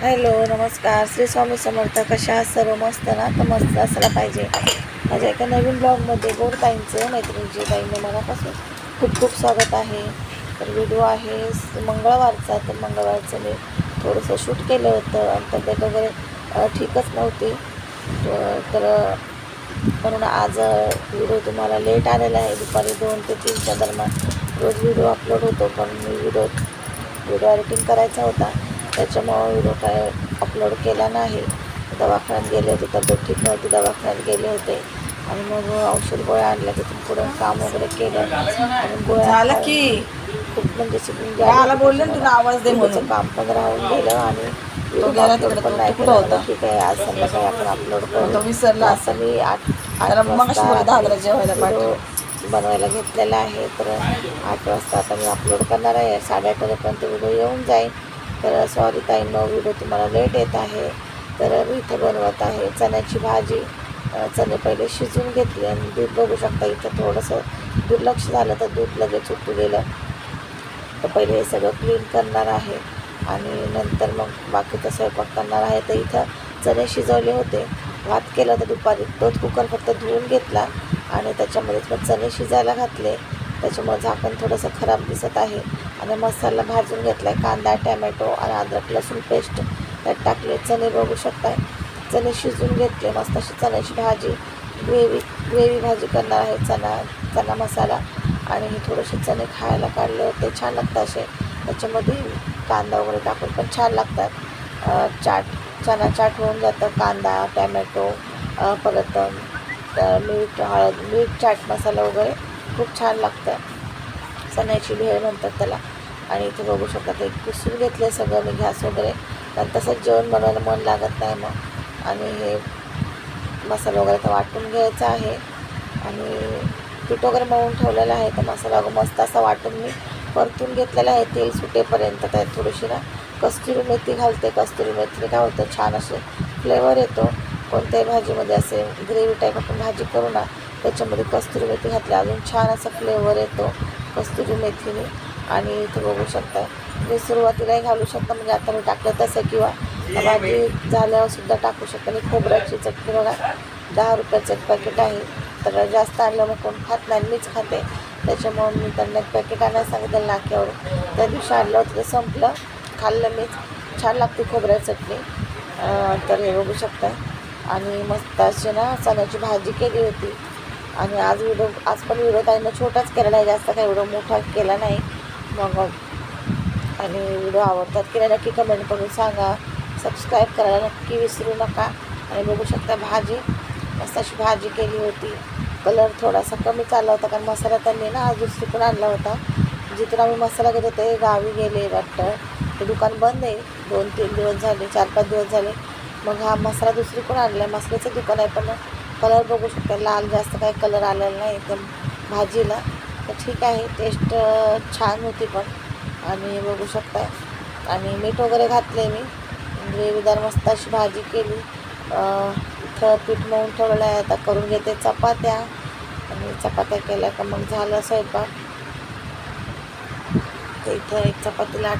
Hello नमस्कार. श्री स्वामी समर्थ कशा सर्व मस्त ना? तर मस्त असला पाहिजे. माझ्या एका नवीन ब्लॉगमध्ये गोड ताईंचं मैत्रिणीची ताईंने मनापासून खूप खूप स्वागत आहे. तर व्हिडिओ आहे मंगळवारचा. तर मंगळवारचं मी थोडंसं शूट केलं होतं आणि तब्येत वगैरे ठीकच नव्हती. तर म्हणून आज व्हिडिओ तुम्हाला लेट आलेला आहे. दुपारी दोन ते तीनच्या दरम्यान रोज व्हिडिओ अपलोड होतो. पण मी व्हिडिओ व्हिडिओ एडिटिंग करायचा होता. त्याच्यामुळं व्हिडिओ काय अपलोड केला नाही. दवाखान्यात गेले होते तब्येत ठीक नव्हती दवाखान्यात गेले होते. आणि मग औषध गोळ्या आणल्या तिथून पुढं काम वगैरे केलं. आणि गोळ्या झालं की. खूप म्हणजे मला बोलले ना तुला आवाज दे म्हणून. काम पण राहून गेलं आणि तो गेला upload तिकडे, पण तो नाही कुठं केलं. होता? ठीक आहे आज संध्याकाळी आपण अपलोड तो करू. विसरला असं मी आठ आठ त्याला मगाशी वाजता बोलले दहा जरा जेवायला व्हिडिओ. बनवायला घेतलेला आहे. तर आठ वाजता आता मी अपलोड करणार आहे. साडेआठ वाजेपर्यंत व्हिडिओ येऊन जाईल. तर सॉरी ताईंनो व्हिडिओ तुम्हाला लेट येत आहे. तर मी इथं बनवत आहे चण्याची भाजी. चणे पहिले शिजवून घेतले आणि दूध बघू शकता इथं थोडंसं दुर्लक्ष झालं तर दूध लगेच उठू गेलं. तर पहिले हे सगळं क्लीन करणार आहे आणि नंतर मग बाकीचा स्वयंपाक करणार आहे. तर इथं चणे शिजवले होते. भात केला तर दुपारी तोच कुकर फक्त धुवून घेतला आणि त्याच्यामध्येच मग चणे शिजायला घातले. त्याच्यामुळे झाकण थोडंसं खराब दिसत आहे. आणि मसाला भाजून घेतला आहे कांदा टॅमॅटो आणि अद्रक लसूण पेस्ट. त्यात टाकले चणे बघू शकताय. चणे शिजून घेतले मस्त अशी चण्याची भाजी. ग्रेव्ही ग्रेव्ही भाजी करणार आहे चणा चणा मसाला. आणि हे थोडेसे चणे खायला काढले होते छान लागतात असे. त्याच्यामध्ये कांदा वगैरे टाकून पण छान लागतात. चाट चणा चाट होऊन जातं कांदा टॅमॅटो परत मीठ हळद मीठ चाट मसाला वगैरे. खूप छान लागतं चण्याची भेळ म्हणतात त्याला. आणि इथे बघू शकता ते पुसून घेतले सगळं मी घ्यास वगैरे. पण तसंच जेवण बनवायला मन लागत नाही मग. आणि हे मसाला वगैरे तर वाटून घ्यायचा आहे. आणि पीठ वगैरे मळून ठेवलेलं आहे तर मसाला वगैरे मस्त असा वाटून मी परतून घेतलेला आहे. तेल सुटेपर्यंत त्यात थोडीशी ना कस्तुरी मेथी घालते कस्तुरी मेथीने काय होतं छान असे फ्लेवर येतो. कोणत्याही भाजीमध्ये असे ग्रेव्ही टाईप आपण भाजी करू ना त्याच्यामध्ये कस्तुरी मेथी घातली. अजून छान असा फ्लेवर येतो कस्तुरी मेथीने. आणि इथे बघू शकता मी सुरुवातीलाही घालू शकता म्हणजे आता मी टाकलं तसं किंवा भाजी झाल्यावर सुद्धा टाकू शकता. आणि खोबऱ्याची चटणी बघा दहा रुपयाचं एक पॅकेट आहे. तर जास्त आणलं मग कोण खात नाही मीच खाते. त्याच्यामुळं मी त्यांना एक पॅकेट आणायला सांगितलं नाक्यावर त्या दिवशी आणलं होतं ते संपलं. खाल्लं मीच. छान लागते खोबऱ्या चटणी. तर हे बघू शकता. आणि मस्त अशी ना चण्याची भाजी केली होती. आणि आज व्हिडिओ आज पण व्हिडिओ ताईनं छोटाच केलेला आहे जास्त काही व्हिडिओ मोठा केला नाही. मग आणि व्हिडिओ आवडतात की नाही नक्की कमेंट करून सांगा. सबस्क्राईब करायला नक्की विसरू नका. आणि बघू शकता भाजी मस्त अशी भाजी केली होती. कलर थोडासा कमी चालला होता कारण मसाला त्यांनी ना आज दुसरी पण आणला होता. जिथून आम्ही मसाला घेतो ते गावी गेले वाटतं ते दुकान बंद आहे. दोन तीन दिवस झाले चार पाच दिवस झाले. मग हा मसाला दुसरीकडून आणला आहे मसाल्याचं दुकान आहे पण कलर बघू शकता. लाल जास्त काही कलर आलेला नाही एकदम भाजीला. तर ठीक आहे टेस्ट छान होती पण. आणि बघू शकता. आणि मीठ वगैरे घातले मी. म्हणजे ग्रेव्हीदार मस्त अशी भाजी केली. इथं पीठ मळून ठेवलं आहे. आता करून घेते चपात्या. आणि चपात्या केल्या का मग झालं स्वयंपाक. तर इथं एक चपाती लाट